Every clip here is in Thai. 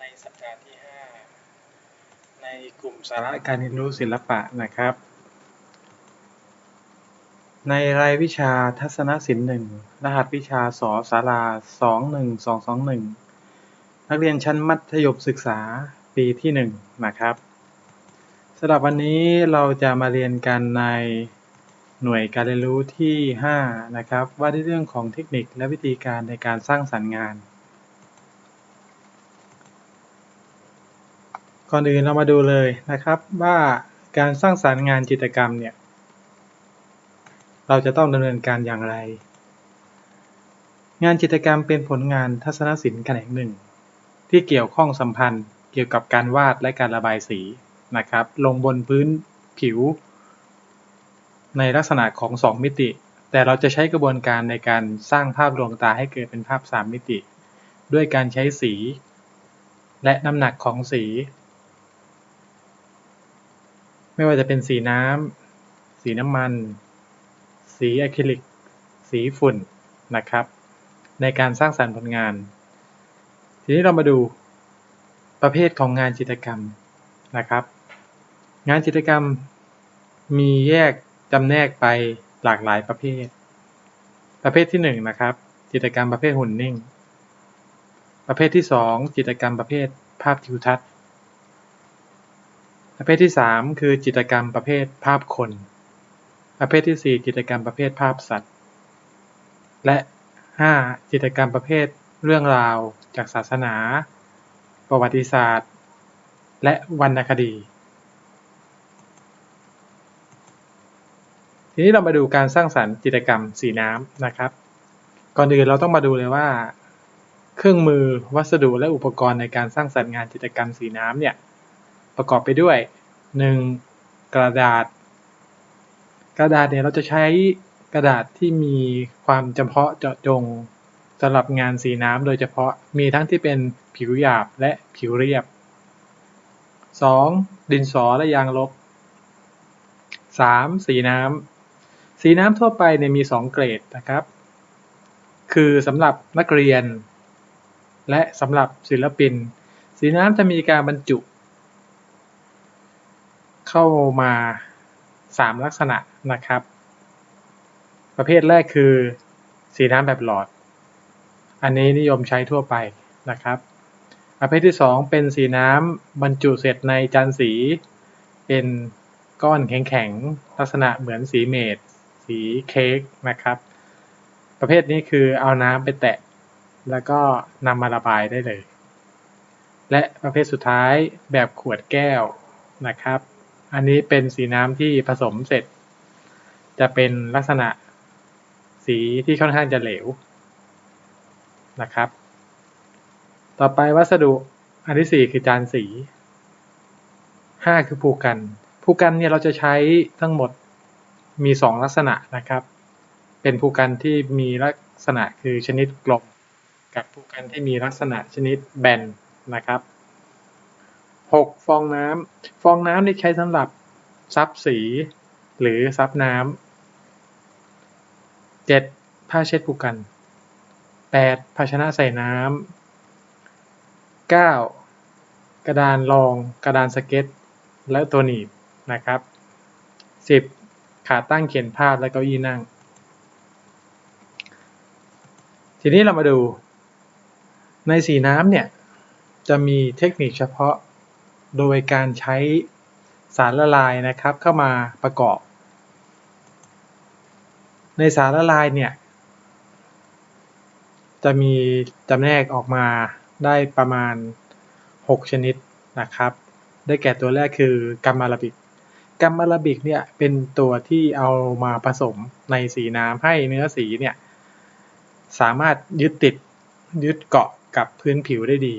ในสัปดาห์ที่ 5 ในกลุ่มสาระการเรียนรู้ศิลปะนะครับ ในรายวิชาทัศนศิลป์หนึ่งรหัสวิชาสศาลา21221 นักเรียนชั้นมัธยมศึกษาปีที่ 1 นะครับสำหรับวันนี้เราจะมาเรียนกันในหน่วยการเรียนรู้ที่ 5 นะครับ ว่าด้วยเรื่องของเทคนิคและวิธีการในการสร้างสรรค์งาน ก่อนอื่นเรามาดูเลยนะครับว่าการสร้างสรรค์งานจิตรกรรมเนี่ยเราจะต้องดำเนินการอย่างไร งานจิตรกรรมเป็นผลงานทัศนศิลป์แขนงหนึ่ง ที่เกี่ยวข้องสัมพันธ์เกี่ยวกับการวาดและการระบายสีนะครับ ลงบนพื้นผิว ในลักษณะของ 2 มิติ แต่เราจะใช้กระบวนการในการสร้างภาพลวงตาให้เกิดเป็นภาพ 3 มิติ ด้วยการใช้สี และน้ำหนักของสี ไม่ว่าจะเป็นสีน้ำ สีน้ำมัน สีอะคริลิก สีฝุ่นนะครับ ในการสร้างสรรค์ผลงาน ทีนี้เรามาดูประเภทของงานจิตรกรรมนะครับ งานจิตรกรรมมีแยกจำแนกไปหลากหลายประเภท ประเภทที่1นนะครับจิตรกรรมประเภทหุ่นนิ่ง ประเภทที่ 2 จิตรกรรมประเภทภาพทิวทัศน์ ประเภทที่ 3 คือจิตรกรรมประเภทภาพคน ประเภทที่ 4 จิตรกรรมประเภทภาพสัตว์ และ 5. จิตรกรรมประเภทเรื่องราวจากศาสนา ประวัติศาสตร์ และวรรณคดี ทีนี้เรามาดูการสร้างสรรค์จิตรกรรมสีน้ำนะครับ ก่อนอื่นเราต้องมาดูเลยว่า เครื่องมือวัสดุและอุปกรณ์ในการสร้างสรรค์งานจิตรกรรมสีน้ำเนี่ย ประกอบไปด้วย 1. กระดาษ กระดาษเนี่ยเราจะใช้กระดาษที่มีความจำเพาะเจาะจงสำหรับงานสีน้ำโดยเฉพาะมีทั้งที่เป็นผิวหยาบและผิวเรียบ 2. ดินสอและยางลบ 3. สีน้ำ สีน้ำทั่วไปเนี่ยมี 2 เกรดนะครับ คือสำหรับนักเรียน และสำหรับศิลปิน สีน้ำจะมีการบรรจุ เข้ามา 3 ลักษณะนะครับ ประเภทแรกคือสีน้ำแบบหลอด อันนี้นิยมใช้ทั่วไปนะครับ ประเภทที่ 2 เป็นสีน้ำบรรจุเสร็จในจานสี เป็นก้อนแข็งๆลักษณะเหมือนสีเมดสีเค้กนะครับ ประเภทนี้คือเอาน้ำไปแตะ แล้วก็นำมาระบายได้เลย และประเภทสุดท้ายแบบขวดแก้วนะครับ อันนี้เป็นสีน้ำที่ผสมเสร็จ จะเป็นลักษณะสีที่ค่อนข้างจะเหลวนะครับ ต่อไปวัสดุอันที่สี่คือจานสีห้าคือภูกันภูกันเนี่ยเราจะใช้ทั้งหมดมีสองลักษณะนะครับ เป็นภูกันที่มีลักษณะคือชนิดกลมกับภูกันที่มีลักษณะชนิดแบนนะครับ หกฟองน้ำฟองน้ำนี่ใช้สำหรับซับสี หรือซับน้ำเจ็ดผ้าเช็ดภูกันแปดภาชนะใส่น้ำเก้ากระดานรองกระดานสเก็ต และตัวหนีบนะครับสิบขาตั้งเขียนภาพและเก้าอี้นั่ง ทีนี้เรามาดูในสีน้ำเนี่ย จะมีเทคนิคเฉพาะ โดยการใช้สารละลายนะครับเข้ามาประกอบ ในสารละลายเนี่ย จะมีจำแนกออกมาได้ประมาณ 6 ชนิดนะครับ ได้แก่ตัวแรกคือกัมมาลาบิกกัมมาลาบิกเนี่ยเป็นตัวที่เอามาผสมในสีน้ำให้เนื้อสีเนี่ยสามารถยึดติดยึดเกาะกับพื้นผิวได้ดี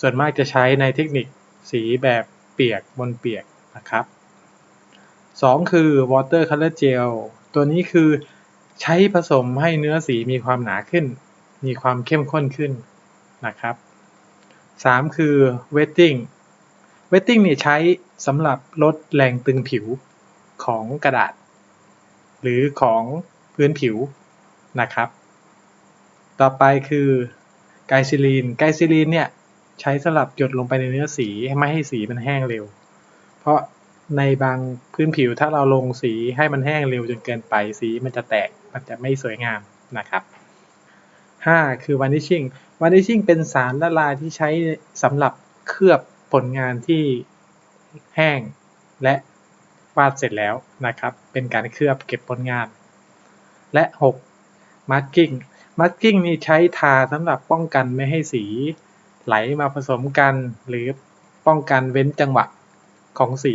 ส่วนมากจะใช้ในเทคนิค สีแบบเปียกบนเปียกนะครับ 2 คือ water color gel ตัวนี้คือใช้ผสมให้เนื้อสีมีความหนาขึ้น มีความเข้มข้นขึ้นนะครับ 3 คือ wetting wetting เนี่ยใช้สำหรับลดแรงตึงผิวของกระดาษ หรือของพื้นผิวนะครับ ต่อไปคือไกซิลีนไกซิลีนเนี่ย ใช้สำหรับหยดลงไปในเนื้อสีไม่ให้สีมันแห้งเร็ว เพราะในบางพื้นผิวถ้าเราลงสีให้มันแห้งเร็วจนเกินไปสีมันจะแตกมันจะไม่สวยงามนะครับ 5. คือ varnishing varnishing เป็นสารละลายที่ใช้สำหรับเคลือบผลงานที่แห้งและวาดเสร็จแล้วนะครับ เป็นการเคลือบเก็บผลงาน และ 6. masking masking นี่ใช้ทาสำหรับป้องกันไม่ให้สี ไหลมาผสมกันหรือป้องกันเว้นจังหวะของสี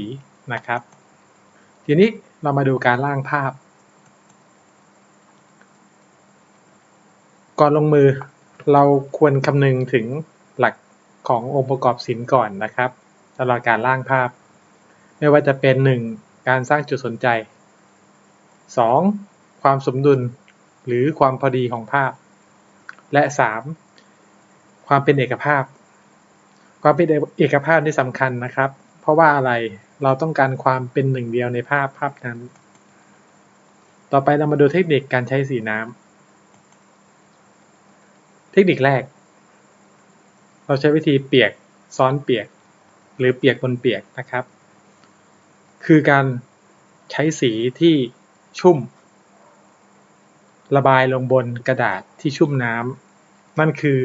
นะครับ ทีนี้เรามาดูการร่างภาพ ก่อนลงมือเราควรคำนึงถึงหลักขององค์ประกอบศิลป์ก่อนนะครับสำหรับการร่างภาพ ไม่ว่าจะเป็น 1. การสร้างจุดสนใจ 2. ความสมดุลหรือความพอดีของภาพ และ 3. ความเป็นเอกภาพ ความเป็นเอกภาพนี่สำคัญนะครับ เพราะว่าอะไรเราต้องการความเป็นหนึ่งเดียวในภาพภาพนั้น ต่อไปเรามาดูเทคนิคการใช้สีน้ำเทคนิคแรก เราใช้วิธีเปียกซ้อนเปียก หรือเปียกบนเปียกนะครับ คือการใช้สีที่ชุ่ม ระบายลงบนกระดาษที่ชุ่มน้ำนั่นคือ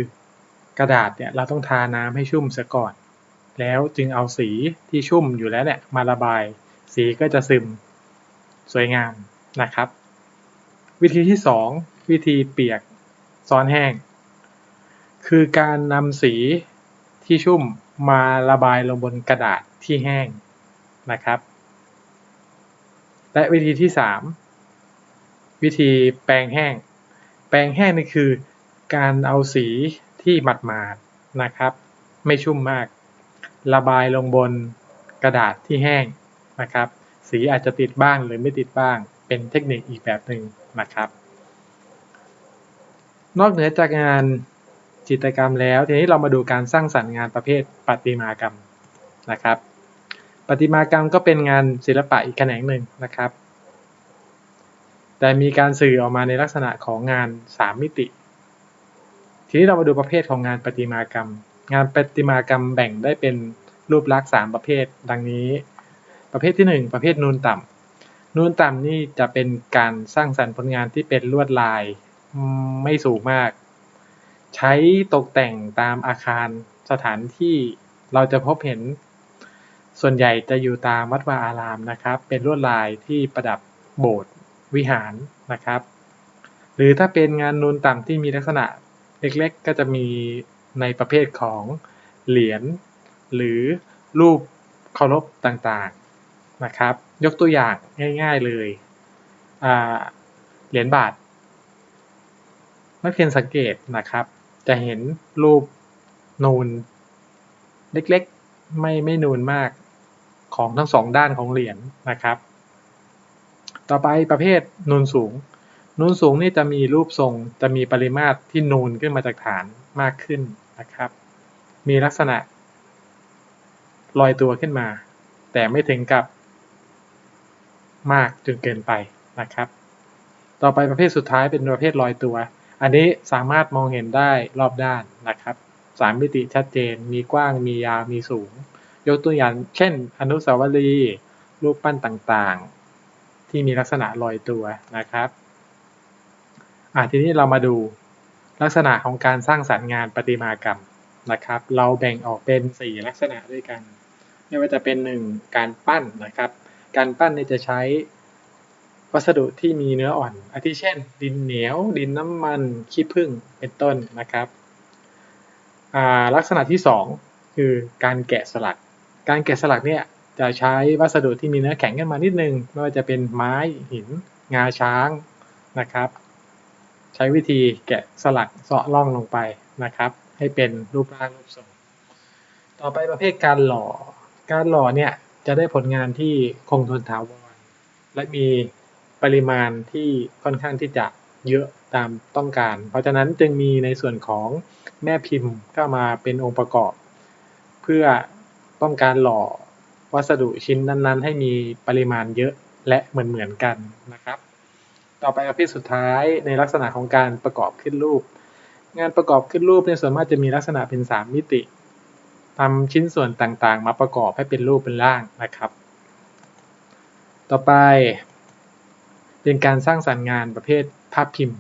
กระดาษเนี่ยเราต้องทาน้ำให้ชุ่มเสียก่อน แล้วจึงเอาสีที่ชุ่มอยู่แล้วเนี่ยมาระบาย สีก็จะซึมสวยงามนะครับ วิธีที่ 2 วิธีเปียกซ้อนแห้ง คือการนำสีที่ชุ่มมาระบายลงบนกระดาษที่แห้งนะครับ และวิธีที่ 3 วิธีแปรงแห้ง แปรงแห้งนี่คือการเอาสี ที่หมาดๆนะครับ ไม่ชุ่มมาก ระบายลงบนกระดาษที่แห้งนะครับ สีอาจจะติดบ้างหรือไม่ติดบ้าง เป็นเทคนิคอีกแบบหนึ่งนะครับ นอกเหนือจากงานจิตรกรรมแล้ว ทีนี้เรามาดูการสร้างสรรค์งานประเภทประติมากรรมนะครับประติมากรรมก็เป็นงานศิลปะอีกแขนงหนึ่งนะครับ แต่มีการสื่อออกมาในลักษณะของงาน 3 มิติ ทีนี้เรามาดูประเภทของงานประติมากรรม งานประติมากรรมแบ่งได้เป็นรูปลักษณ์3ประเภท ดังนี้ ประเภทที่ 1 ประเภทนูนต่ำนูนต่ำนี่จะเป็นการสร้างสรรค์ผลงานที่เป็นลวดลายไม่สูงมาก ใช้ตกแต่งตามอาคารสถานที่เราจะพบเห็น ส่วนใหญ่จะอยู่ตามวัดวาอารามนะครับ เป็นลวดลายที่ประดับโบสถ์วิหารนะครับ หรือถ้าเป็นงานนูนต่ำที่มีลักษณะ เล็กๆ ก็จะมีในประเภทของเหรียญหรือรูปเคารพต่างๆนะครับ ยกตัวอย่างง่ายๆเลยเหรียญบาท นักเรียนสังเกตนะครับ จะเห็นรูปนูนเล็กๆ ไม่ไม่นูนมากของทั้งสองด้านของเหรียญนะครับ ต่อไปประเภทนูนสูง นูนสูงนี่จะมีรูปทรง จะมีปริมาตรที่นูนขึ้นมาจากฐานมากขึ้นนะครับ มีลักษณะลอยตัวขึ้นมา แต่ไม่ถึงกับมากจนเกินไปนะครับ ต่อไปประเภทสุดท้ายเป็นประเภทลอยตัว อันนี้สามารถมองเห็นได้รอบด้านนะครับสามมิติชัดเจน มีกว้าง มียาว มีสูง ยกตัวอย่าง เช่น อนุสาวรีย์ รูปปั้นต่างๆ ที่มีลักษณะลอยตัวนะครับ อ่าทีนี้เรามาดูลักษณะของการสร้างสรรค์งานประติมากรรมนะครับ เราแบ่งออกเป็น 4 ลักษณะด้วยกัน ไม่ว่าจะเป็น 1 การปั้นนะครับ การปั้นนี่จะใช้วัสดุที่มีเนื้ออ่อน อาทิเช่น ดินเหนียว ดินน้ำมัน ขี้ผึ้ง เป็นต้นนะครับ ลักษณะที่ 2 คือการแกะสลัก การแกะสลักเนี่ยจะใช้วัสดุที่มีเนื้อแข็งขึ้นมานิดนึง ไม่ว่าจะเป็นไม้ หิน งาช้างนะครับ ใช้วิธีแกะสลักเสาะล่องลงไปนะครับ ให้เป็นรูปร่างรูปทรงต่อไปประเภทการหล่อ การหล่อเนี่ยจะได้ผลงานที่คงทนถาวรและมีปริมาณที่ค่อนข้างที่จะเยอะตามต้องการ เพราะฉะนั้นจึงมีในส่วนของแม่พิมพ์เข้ามาเป็นองค์ประกอบ เพื่อต้องการหล่อวัสดุชิ้นนั้น ๆ ให้มีปริมาณเยอะและเหมือนเหมือนกันนะครับ ต่อไปประเภทสุดท้ายในลักษณะของการประกอบขึ้นรูป งานประกอบขึ้นรูปในส่วนมากจะมีลักษณะเป็น 3 มิตินำชิ้นส่วนต่างๆ มาประกอบให้เป็นรูปเป็นร่างนะครับ ต่อไป เป็นการสร้างสรรค์งานประเภทภาพพิมพ์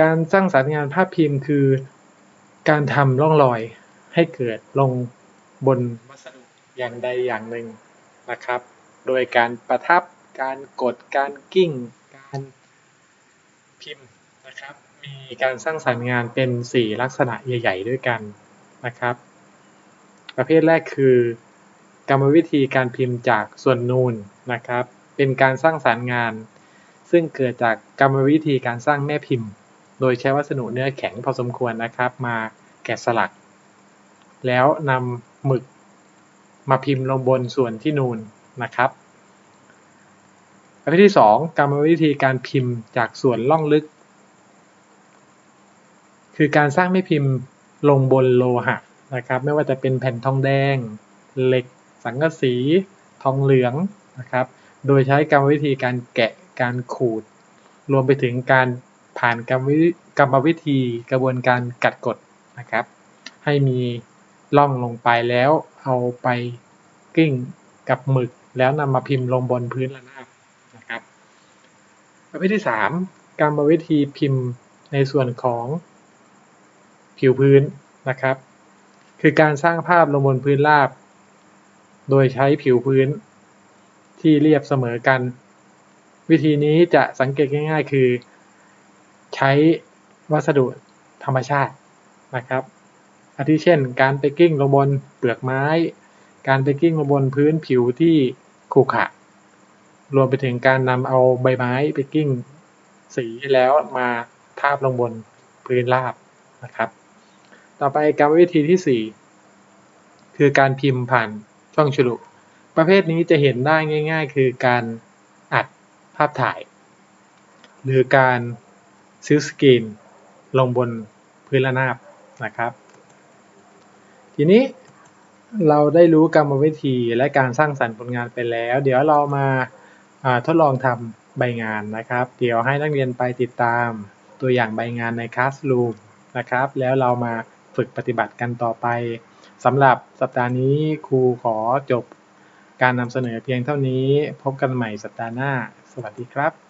การสร้างสรรค์งานภาพพิมพ์คือ การทำร่องรอยให้เกิดลงบนวัสดุอย่างใดอย่างหนึ่งนะครับ โดยการประทับ การกด การกิ้ง การพิมพ์นะครับ มีการสร้างสรรค์งานเป็น 4 ลักษณะใหญ่ ๆ ด้วยกันนะครับ ประเภทแรกคือกรรมวิธีการพิมพ์จากส่วนนูนนะครับ เป็นการสร้างสรรค์งาน ซึ่งเกิดจากกรรมวิธีการสร้างแม่พิมพ์ โดยใช้วัสดุเนื้อแข็งพอสมควรนะครับ มาแกะสลัก แล้วนำหมึกมาพิมพ์ลงบนส่วนที่นูนนะครับ ประเภทที่ 2 กรรมวิธีการพิมพ์จากส่วนล่องลึก คือการสร้างแม่พิมพ์ลงบนโลหะนะครับ ไม่ว่าจะเป็นแผ่นทองแดง เหล็ก สังกะสี ทองเหลืองนะครับ โดยใช้กรรมวิธีการแกะการขูด รวมไปถึงการผ่านกรรมวิกรรมวิธีกระบวนการกัดกดนะครับ ให้มีล่องลงไปแล้วเอาไปกิ้งกับหมึกแล้วนำมาพิมพ์ลงบนพื้นระนาบ ประเภทที่ 3 กรรมวิธีพิมพ์ในส่วนของผิวพื้นนะครับ คือการสร้างภาพลงบนพื้นราบ โดยใช้ผิวพื้นที่เรียบเสมอกัน วิธีนี้จะสังเกตง่าย ๆ คือ ใช้วัสดุธรรมชาตินะครับ อาทิเช่น การไปกิ้งลงบนเปลือกไม้ การไปกิ้งลงบนพื้นผิวที่ขรุขระ รวมไปถึงการนำเอาใบไม้ไปกิ้งสีแล้วมาทาบลงบนพื้นราบนะครับ ต่อไปกรรมวิธีที่ 4 คือการพิมพ์ผ่านช่องฉลุ ประเภทนี้จะเห็นได้ง่าย ๆ คือการอัดภาพถ่าย หรือการซื้อสกรีนลงบนพื้นระนาบนะครับ ทีนี้เราได้รู้กรรมวิธีและการสร้างสรรค์ผลงานไปแล้ว เดี๋ยวเรามา ทดลองทำใบงานนะครับ เดี๋ยวให้นักเรียนไปติดตามตัวอย่างใบงานใน Classroom นะครับ แล้วเรามาฝึกปฏิบัติกันต่อไปสำหรับสัปดาห์นี้ครูขอจบการนำเสนอเพียงเท่านี้ พบกันใหม่สัปดาห์หน้า สวัสดีครับ